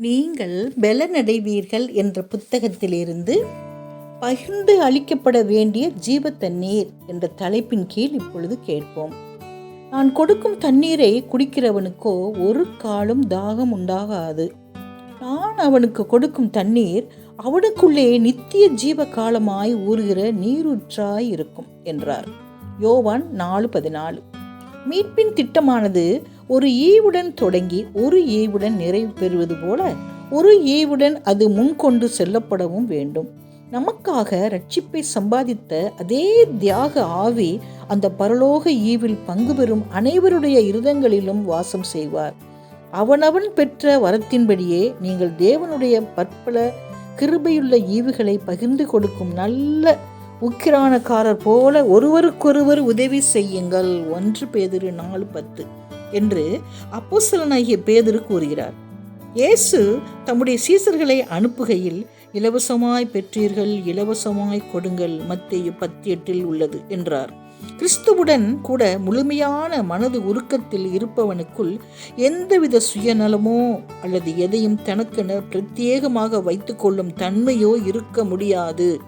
நீங்கள் பலனடைவீர்கள் என்ற புத்தகத்திலிருந்து பகிர்ந்து அளிக்கப்பட வேண்டிய ஜீவ தண்ணீர் என்ற தலைப்பின் கீழ் இப்பொழுது கேட்போம். நான் கொடுக்கும் தண்ணீரை குடிக்கிறவனுக்கோ ஒரு காலும் தாகம் உண்டாகாது. நான் அவனுக்கு கொடுக்கும் தண்ணீர் அவனுக்குள்ளே நித்திய ஜீவ காலமாய் ஊறுகிற நீரூற்றாய் இருக்கும் என்றார். யோவான் நாலு பதினாலு. மீட்பின் திட்டமானது ஒரு ஈவுடன் தொடங்கி ஒரு ஈவுடன் நிறைவு பெறுவது போல ஒரு ஈவுடன் அது முன்கொண்டு செல்லப்படவும் வேண்டும். நமக்காக ரட்சிப்பை சம்பாதித்த அதே தியாக ஆவி அந்த பரலோக ஈவில் பங்கு பெறும் அனைவருடைய இருதங்களிலும் வாசம் செய்வார். அவனவன் பெற்ற வரத்தின்படியே நீங்கள் தேவனுடைய பற்பல கிருபையுள்ள ஈவுகளை பகிர்ந்து கொடுக்கும் நல்ல உக்கிரானக்காரர் போல ஒருவருக்கொருவர் உதவி செய்யுங்கள். ஒன்று பேதிரு நாலு பத்து. என்று அப்போசலனாகிய பேதரு கூறுகிறார். இயேசு தம்முடைய சீசர்களை அனுப்புகையில் இலவசமாய் பெற்றீர்கள் இலவசமாய் கொடுங்கள் மத்திய பத்தி எட்டில் உள்ளது என்றார். கிறிஸ்துவுடன் கூட முழுமையான மனது உருக்கத்தில் இருப்பவனுக்குள் எந்தவித சுயநலமோ அல்லது எதையும் தனக்கென பிரத்யேகமாக வைத்துக்கொள்ளும் தன்மையோ இருக்க முடியாது.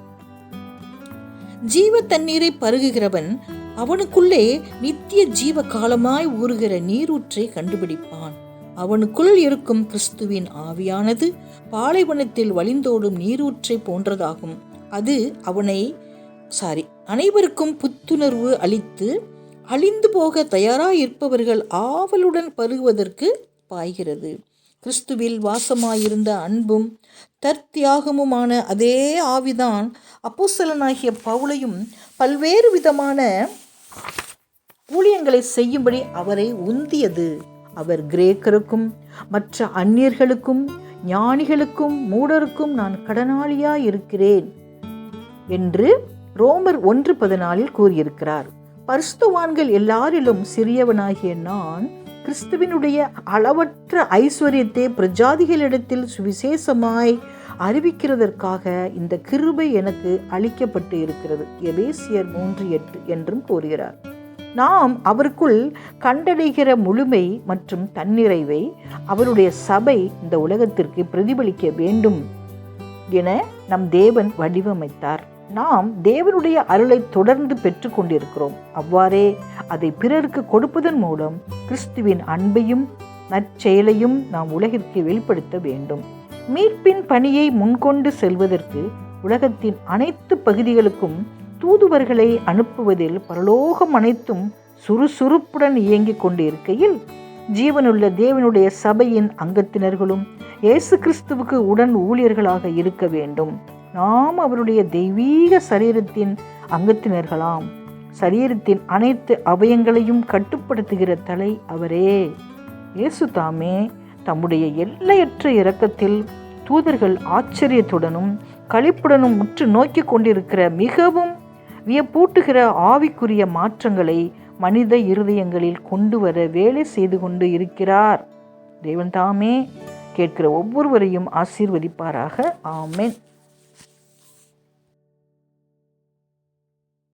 ஜீவ தண்ணீரை பருகுகிறவன் அவனுக்குள்ளே நித்திய ஜீவ காலமாய் ஊறுகிற நீரூற்றை கண்டுபிடிப்பான். அவனுக்குள் இருக்கும் கிறிஸ்துவின் ஆவியானது பாலைவனத்தில் வழிந்தோடும் நீரூற்றை போன்றதாகும். அது அவனை சாரி அனைவருக்கும் புத்துணர்வு அளித்து அழிந்து போக தயாராயிருப்பவர்கள் ஆவலுடன் பருகுவதற்கு பாய்கிறது. கிறிஸ்துவில் வாசமாயிருந்த அன்பும் தற்தியாகமுமான அதே ஆவிதான் அப்போசலனாகிய பவுலையும் பல்வேறு விதமான ஊழியங்களை செய்யும்படி அவரை உந்தியது. அவர் கிரேக்கருக்கும் மற்ற அந்நியர்களுக்கும் ஞானிகளுக்கும் மூடருக்கும் நான் கடனாளியா இருக்கிறேன் என்று ரோமர் ஒன்று பதினாலில் கூறியிருக்கிறார். பரிஸ்துவான்கள் எல்லாரிலும் சிறியவனாகிய நான் கிறிஸ்துவினுடைய அளவற்ற ஐஸ்வர்யத்தை பிரஜாதிகளிடத்தில் சுவிசேஷமாய் அறிவிக்கிறதற்காக இந்த கிருபை எனக்கு அளிக்கப்பட்டு இருக்கிறது. எபேசியர் மூன்று எட்டு என்றும் கூறுகிறார். நாம் அவருக்குள் கண்டடைகிற முழுமை மற்றும் தன்னிறைவை அவருடைய சபை இந்த உலகத்திற்கு பிரதிபலிக்க வேண்டும் என நம் தேவன் வடிவமைத்தார். நாம் தேவனுடைய அருளை தொடர்ந்து பெற்றுக்கொண்டிருக்கிறோம் அவ்வாறே அதை பிறருக்கு கொடுப்பதன் மூலம் கிறிஸ்துவின் அன்பையும் நற்செயலையும் நாம் உலகிற்கு வெளிப்படுத்த வேண்டும். மீட்பின் பணியை முன்கொண்டு செல்வதற்கு உலகத்தின் அனைத்து பகுதிகளுக்கும் தூதுவர்களை அனுப்புவதில் பரலோகம் அனைத்தும் சுறுசுறுப்புடன் இயங்கிக் கொண்டு இருக்கையில் ஜீவனுள்ள தேவனுடைய சபையின் அங்கத்தினர்களும் இயேசு கிறிஸ்துவுக்கு உடன் ஊழியர்களாக இருக்க வேண்டும். நாம் அவருடைய தெய்வீக சரீரத்தின் அங்கத்தினர்களாம். சரீரத்தின் அனைத்து அவயங்களையும் கட்டுப்படுத்துகிற தலை அவரே. இயேசு தாமே. தம்முடைய எல்லையற்ற இரக்கத்தில் தூதர்கள் ஆச்சரியத்துடனும் களிப்புடனும் உற்று நோக்கி கொண்டிருக்கிற மிகவும் வியப்பூட்டுகிற ஆவிக்குரிய மாற்றங்களை மனித இருதயங்களில் கொண்டு வர வேலை செய்து கொண்டு இருக்கிறார். தேவன் தாமே கேட்கிற ஒவ்வொருவரையும் ஆசீர்வதிப்பாராக. ஆமேன்.